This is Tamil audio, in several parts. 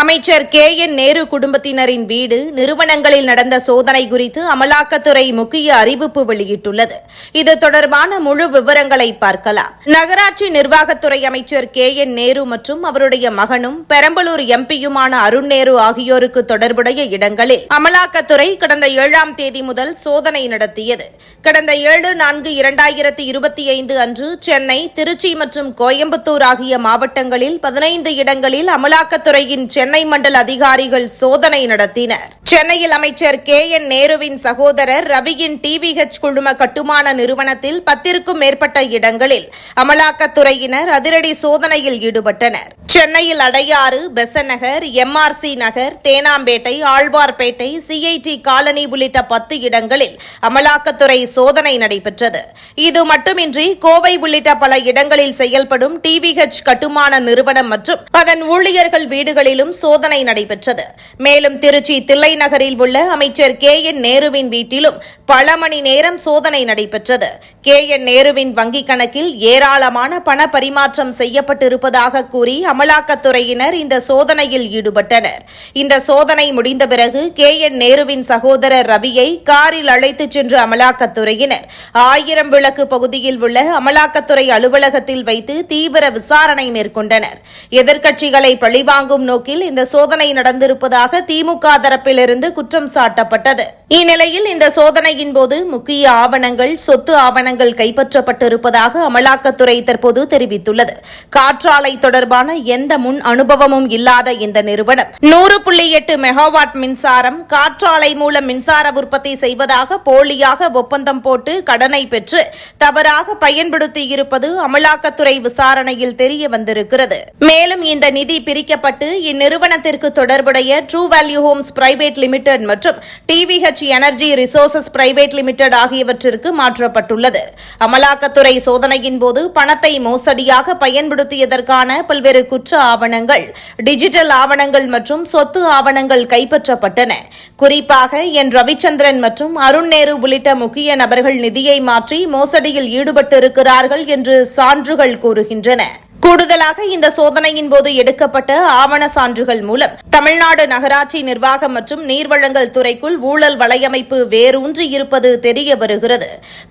அமைச்சர் கே என் நேரு குடும்பத்தினரின் வீடு நிறுவனங்களில் நடந்த சோதனை குறித்து அமலாக்கத்துறை முக்கிய அறிவிப்பு வெளியிட்டுள்ளது. இது தொடர்பான முழு விவரங்களை பார்க்கலாம். நகராட்சி நிர்வாகத்துறை அமைச்சர் கே என் நேரு மற்றும் அவருடைய மகனும் பெரம்பலூர் எம்பியுமான அருண் நேரு ஆகியோருக்கு தொடர்புடைய இடங்களில் அமலாக்கத்துறை கடந்த ஏழாம் தேதி முதல் சோதனை நடத்தியது. கடந்த ஏழு நான்கு இரண்டாயிரத்தி இருபத்தி ஐந்து அன்று சென்னை திருச்சி மற்றும் கோயம்புத்தூர் ஆகிய மாவட்டங்களில் பதினைந்து இடங்களில் அமலாக்கத்துறையின் சென்னை மண்டல அதிகாரிகள் சோதனை நடத்தினர். சென்னையில் அமைச்சர் கே. என். நேருவின் சகோதரர் ரவியின் டிவிஹெச் குழும கட்டுமான நிறுவனத்தில் பத்திற்கும் மேற்பட்ட இடங்களில் அமலாக்கத்துறையினர் அதிரடி சோதனையில் ஈடுபட்டனர். சென்னையில் Adyar Besant Nagar MRC Nagar Teynampet Alwarpet CIT colony உள்ளிட்ட பத்து இடங்களில் அமலாக்கத்துறை சோதனை நடைபெற்றது. இது மட்டுமின்றி கோவை உள்ளிட்ட பல இடங்களில் செயல்படும் டிவிஹெச் கட்டுமான நிறுவனம் மற்றும் அதன் ஊழியர்கள் வீடுகளிலும் சோதனை நடைபெற்றது. மேலும் திருச்சி தில்லை நகரில் உள்ள அமைச்சர் கே என் நேருவின் வீட்டிலும் பல மணி நேரம் சோதனை நடைபெற்றது. கே என் நேருவின் வங்கிக் கணக்கில் ஏராளமான பண பரிமாற்றம் செய்யப்பட்டிருப்பதாக கூறி அமலாக்கத்துறையினர் இந்த சோதனையில் ஈடுபட்டனர். இந்த சோதனை முடிந்த பிறகு கே என் நேருவின் சகோதரர் ரவியை காரில் அழைத்துச் சென்ற அமலாக்கத்துறையினர் ஆயிரம் விளக்கு பகுதியில் உள்ள அமலாக்கத்துறை அலுவலகத்தில் வைத்து தீவிர விசாரணை மேற்கொண்டனர். எதிர்க்கட்சிகளை பழிவாங்கும் நோக்கில் இந்த சோதனை நடந்திருப்பதாக திமுக தரப்பில் இருந்து குற்றம் சாட்டப்பட்டது. இந்நிலையில் இந்த சோதனையின் போது முக்கிய ஆவணங்கள் சொத்து ஆவணங்கள் கைப்பற்றப்பட்டிருப்பதாக அமலாக்கத்துறை தற்போது தெரிவித்துள்ளது. காற்றாலை தொடர்பான எந்த முன் அனுபவமும் இல்லாத இந்த நிறுவனம். நூறு புள்ளி எட்டு மெகாவாட் மின்சாரம் காற்றாலை மூலம் மின்சார உற்பத்தி செய்வதாக போலியாக ஒப்பந்தம் போட்டு கடனை பெற்று தவறாக பயன்படுத்தி இருப்பது அமலாக்கத்துறை விசாரணையில் தெரிய வந்திருக்கிறது. மேலும் இந்த நிதி பிரிக்கப்பட்டு இந்நிறுவனத்திற்கு தொடர்புடைய true value homes private limited மற்றும் TVH energy resources private limited ஆகியவற்றிற்கு மாற்றப்பட்டுள்ளது. அமலாக்கத்துறை சோதனையின் போது பணத்தை மோசடியாக பயன்படுத்தியதற்கான பல்வேறு குற்ற ஆவணங்கள் டிஜிட்டல் ஆவணங்கள் மற்றும் சொத்து ஆவணங்கள் கைப்பற்றப்பட்டன. குறிப்பாக என் ரவிச்சந்திரன் மற்றும் அருண் நேரு உள்ளிட்ட முக்கிய நபர்கள் நிதியை மாற்றி மோசடியில் ஈடுபட்டிருக்கிறார்கள் என்று சான்றுகள் கூறுகின்றன. கூடுதலாக இந்த சோதனையின் போது எடுக்கப்பட்ட ஆவண சான்றுகள் மூலம் தமிழ்நாடு நகராட்சி நிர்வாகம் மற்றும் நீர்வழங்கல் துறைக்குள் ஊழல் வலையமைப்பு வேரூன்றி இருப்பது தெரிய வருகிறது.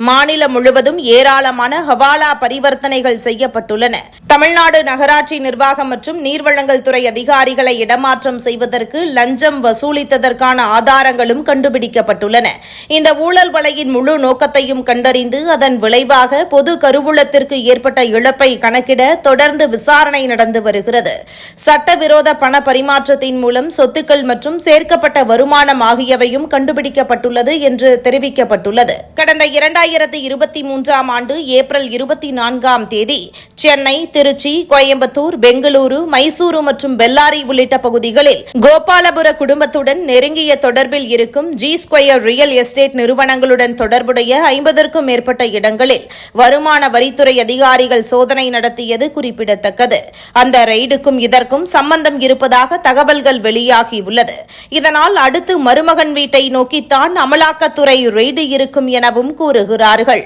மாநிலம் முழுவதும் ஏராளமான ஹவாலா பரிவர்த்தனைகள் செய்யப்பட்டுள்ளன. தமிழ்நாடு நகராட்சி நிர்வாகம் மற்றும் நீர்வழங்கல் துறை அதிகாரிகளை இடமாற்றம் செய்வதற்கு லஞ்சம் வசூலித்ததற்கான ஆதாரங்களும் கண்டுபிடிக்கப்பட்டுள்ளன. இந்த ஊழல் வலையின் முழு நோக்கத்தையும் கண்டறிந்து அதன் விளைவாக பொது கருவூலத்திற்கு ஏற்பட்ட இழப்பை கணக்கிட தொடர் தொடர்ந்து விசாரணை நடந்து வருகிறது. சட்டவிரோத பண பரிமாற்றத்தின் மூலம் சொத்துக்கள் மற்றும் சேர்க்கப்பட்ட வருமானம் ஆகியவையும் கண்டுபிடிக்கப்பட்டுள்ளது என்று தெரிவிக்கப்பட்டுள்ளது. கடந்த இரண்டாயிரத்தி இருபத்தி மூன்றாம் ஆண்டு ஏப்ரல் இருபத்தி நான்காம் தேதி சென்னை திருச்சி கோயம்புத்தூர் பெங்களூரு மைசூரு மற்றும் பெல்லாரி உள்ளிட்ட பகுதிகளில் கோபாலபுர குடும்பத்துடன் நெருங்கிய தொடர்பில் இருக்கும் ஜி ஸ்கொயர் ரியல் எஸ்டேட் நிறுவனங்களுடன் தொடர்புடைய ஐம்பதற்கும் மேற்பட்ட இடங்களில் வருமான வரித்துறை அதிகாரிகள் சோதனை நடத்தியது குறிப்பிடத்தக்கது. அந்த ரெய்டுக்கும் இதற்கும் சம்பந்தம் இருப்பதாக தகவல்கள் வெளியாகியுள்ளது. இதனால் அடுத்து மருமகன் வீட்டை நோக்கித்தான் அமலாக்கத்துறை ரெய்டு இருக்கும் எனவும் கூறுகிறார்கள்.